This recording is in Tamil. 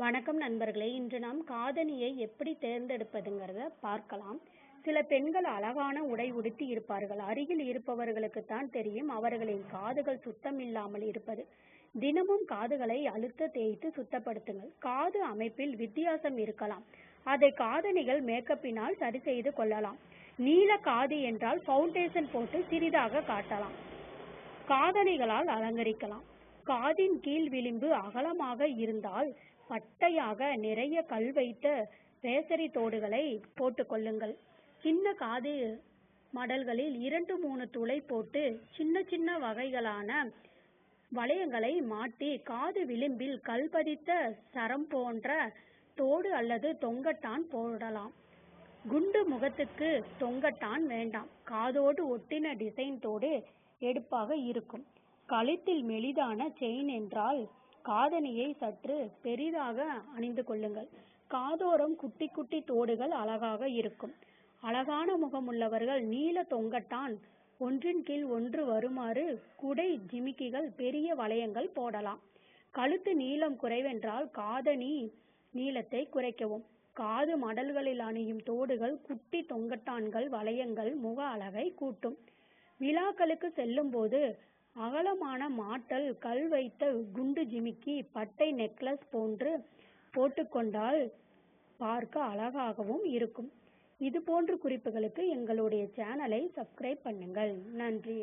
வணக்கம் நண்பர்களே இன்று நாம் காதணியை எப்படி தேர்ந்தெடுப்பதுங்கிறத பார்க்கலாம். சில பெண்கள் அழகான உடை உடுத்தி இருப்பார்கள். அருகில் இருப்பவர்களுக்கு தான் தெரியும் அவர்களின் காதுகள் சுத்தம் இல்லாமல் இருப்பது. தினமும் காதுகளை அழுத்த தேய்த்து சுத்தப்படுத்துங்கள். காது அமைப்பில் வித்தியாசம் இருக்கலாம். அதை காதணிகள் மேக்கப்பினால் சரி செய்து கொள்ளலாம். நீல காது என்றால் ஃபவுண்டேஷன் போட்டு சிறிதாக காட்டலாம். காதணிகளால் அலங்கரிக்கலாம். காதின் கீழ் விளிம்பு அகலமாக இருந்தால் பட்டையாக நிறைய கல் வைத்த பேசரி தோடுகளை போட்டுக்கொள்ளுங்கள் சின்ன காது மடல்களில் இரண்டு மூணு துளை போட்டு சின்ன சின்ன வகைகளான வளையங்களை மாட்டி காது விளிம்பில் கல் பதித்த சரம் போன்ற தோடு அல்லது தொங்கட்டான் போடலாம். குண்டு முகத்துக்கு தொங்கட்டான் வேண்டாம். காதோடு ஒட்டின டிசைன் தோடு எடுப்பாக இருக்கும். கழுத்தில் மெலிதான செயின் என்றால் காதணியை சற்று பெரிதாக அணிந்து கொள்ளுங்கள். காதோரம் குட்டி குட்டி தோடுகள் அழகாக இருக்கும். அழகான முகமுள்ளவர்கள் நீல தொங்கட்டான் ஒன்றின் கீழ் ஒன்று வருமாறு குடை ஜிமிக்கிகள் பெரிய வளையங்கள் போடலாம். கழுத்து நீளம் குறைவென்றால் காதணி நீளத்தை குறைக்கவும். காது மடல்களில் அணியும் தோடுகள் குட்டி தொங்கட்டான்கள் வளையங்கள் முக அழகை கூட்டும். விழாக்களுக்கு செல்லும் போது அகலமான மாட்டல் கல் வைத்த குண்டு ஜிமிக்கி பட்டை நெக்லஸ் போன்று போட்டுக்கொண்டால் பார்க்க அழகாகவும் இருக்கும். இது போன்ற குறிப்புகளுக்கு எங்களுடைய சேனலை சப்ஸ்கிரைப் பண்ணுங்கள். நன்றி.